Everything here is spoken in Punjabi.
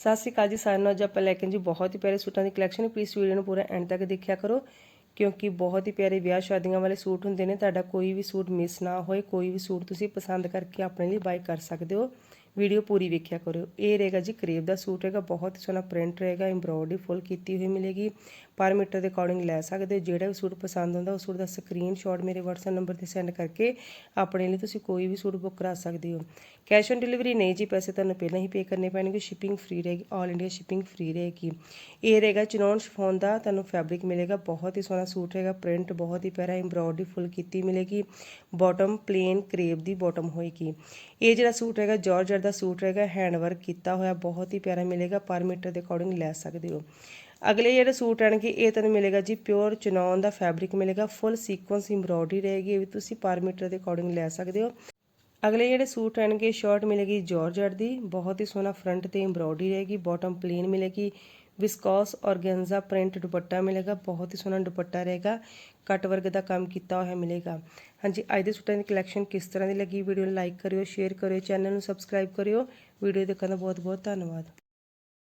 ਸਤਿ ਸ਼੍ਰੀ ਅਕਾਲ ਜੀ ਸਾਰਿਆਂ ਨੂੰ। ਅੱਜ ਆਪਾਂ ਲੈ ਕੇ ਜੀ ਬਹੁਤ ਹੀ ਪਿਆਰੇ ਸੂਟਾਂ ਦੀ ਕਲੈਕਸ਼ਨ ਪਲੀਜ਼ ਵੀਡੀਓ ਨੂੰ ਪੂਰਾ ਐਂਡ ਤੱਕ ਦੇਖਿਆ ਕਰੋ, ਕਿਉਂਕਿ ਬਹੁਤ ਹੀ ਪਿਆਰੇ ਵਿਆਹ ਸ਼ਾਦੀਆਂ ਵਾਲੇ ਸੂਟ ਹੁੰਦੇ ਨੇ। ਤੁਹਾਡਾ ਕੋਈ ਵੀ ਸੂਟ ਮਿਸ ਨਾ ਹੋਏ, ਕੋਈ ਵੀ ਸੂਟ ਤੁਸੀਂ ਪਸੰਦ ਕਰਕੇ ਆਪਣੇ ਲਈ ਬਾਈ ਕਰ ਸਕਦੇ ਹੋ। ਵੀਡੀਓ ਪੂਰੀ ਵੇਖਿਆ ਕਰੋ ਇਹ ਰਹੇਗਾ ਜੀ ਕਰੇਬ ਦਾ ਸੂਟ ਹੈਗਾ, ਬਹੁਤ ਹੀ ਸੋਹਣਾ ਪ੍ਰਿੰਟ ਰਹੇਗਾ ਐਮਬ੍ਰੋਇਡਰੀ ਫੁੱਲ ਕੀਤੀ ਹੋਈ ਮਿਲੇਗੀ। ਪਰ ਮੀਟਰ ਦੇ ਅਕੋਰਡਿੰਗ ਲੈ ਸਕਦੇ ਹੋ, ਜਿਹੜਾ ਵੀ ਸੂਟ ਪਸੰਦ ਆਉਂਦਾ ਉਸ ਸੂਟ ਦਾ ਸਕਰੀਨਸ਼ਾਟ ਮੇਰੇ WhatsApp ਨੰਬਰ ਤੇ ਸੈਂਡ ਕਰਕੇ ਆਪਣੇ ਲਈ ਤੁਸੀਂ ਕੋਈ ਵੀ ਸੂਟ ਬੁੱਕ ਕਰਾ ਸਕਦੇ ਹੋ। ਕੈਸ਼ ਔਨ ਡਿਲੀਵਰੀ ਨਹੀਂ ਜੀ, ਪੈਸੇ ਤੁਹਾਨੂੰ ਪਹਿਲਾਂ ਹੀ ਪੇ ਕਰਨੇ ਪੈਣਗੇ ਸ਼ਿਪਿੰਗ ਫ੍ਰੀ ਰਹੇਗੀ ਆਲ ਇੰਡੀਆ ਸ਼ਿਪਿੰਗ ਫ੍ਰੀ ਰਹੇਗੀ। ਇਹ ਰਹੇਗਾ ਚਨੌਨ ਸ਼ਿਫੋਨ ਦਾ, ਤੁਹਾਨੂੰ ਫੈਬਰਿਕ ਮਿਲੇਗਾ, ਬਹੁਤ ਹੀ ਸੋਹਣਾ ਸੂਟ ਰਹੇਗਾ ਪ੍ਰਿੰਟ ਬਹੁਤ ਹੀ ਪਿਆਰਾ ਐਮਬ੍ਰੋਇਡਰੀ ਫੁੱਲ ਕੀਤੀ ਮਿਲੇਗੀ। ਬਾਟਮ ਪਲੇਨ ਕਰੇਬ ਦੀ ਬਾਟਮ ਹੋਏਗੀ। ਇਹ ਜਿਹੜਾ ਸੂਟ ਹੈਗਾ ਜਾਰਜਟ ਦਾ ਸੂਟ ਰਹੇਗਾ ਹੈਂਡ ਵਰਕ ਕੀਤਾ ਹੋਇਆ, ਬਹੁਤ ਹੀ ਪਿਆਰਾ ਮਿਲੇਗਾ, ਪਰ ਮੀਟਰ ਦੇ ਅਕੋਰਡਿੰਗ ਲੈ ਸਕਦੇ ਹੋ। ਅਗਲੇ ਜਿਹੜੇ ਸੂਟ ਆਣਗੇ ਇਹ ਤੁਹਾਨੂੰ ਮਿਲੇਗਾ ਜੀ ਪਿਓਰ ਚਨੌਨ ਦਾ ਫੈਬਰਿਕ ਮਿਲੇਗਾ ਫੁੱਲ ਸੀਕੁਐਂਸ ਐਮਬ੍ਰੋਇਡਰੀ ਰਹੇਗੀ, ਇਹ ਵੀ ਤੁਸੀਂ ਪਰ ਮੀਟਰ ਦੇ ਅਕੋਰਡਿੰਗ ਲੈ ਸਕਦੇ ਹੋ। ਅਗਲੇ ਜਿਹੜੇ ਸੂਟ ਆਣਗੇ ਸ਼ਰਟ ਮਿਲੇਗੀ ਜਾਰਜਟ ਦੀ, ਬਹੁਤ ਹੀ ਸੋਹਣਾ ਫਰੰਟ ਤੇ ਐਮਬ੍ਰੋਇਡਰੀ ਰਹੇਗੀ ਬਾਟਮ ਪਲੇਨ ਮਿਲੇਗੀ ਵਿਸਕੋਸ ਔਰਗੈਂਜ਼ਾ ਪ੍ਰਿੰਟ ਦੁਪੱਟਾ ਮਿਲੇਗਾ, ਬਹੁਤ ਹੀ ਸੋਹਣਾ ਦੁਪੱਟਾ ਰਹੇਗਾ ਕੱਟ ਵਰਗ ਦਾ ਕੰਮ ਕੀਤਾ ਹੋਇਆ ਮਿਲੇਗਾ। ਹਾਂਜੀ, ਅੱਜ ਦੇ ਸੂਟਾਂ ਦੀ ਕਲੈਕਸ਼ਨ ਕਿਸ ਤਰ੍ਹਾਂ ਦੀ ਲੱਗੀ? ਵੀਡੀਓ ਨੂੰ ਲਾਈਕ ਕਰਿਓ ਸ਼ੇਅਰ ਕਰਿਓ ਚੈਨਲ ਨੂੰ ਸਬਸਕ੍ਰਾਈਬ ਕਰਿਓ। ਵੀਡੀਓ ਦੇਖਣ ਦਾ ਬਹੁਤ ਬਹੁਤ ਧੰਨਵਾਦ।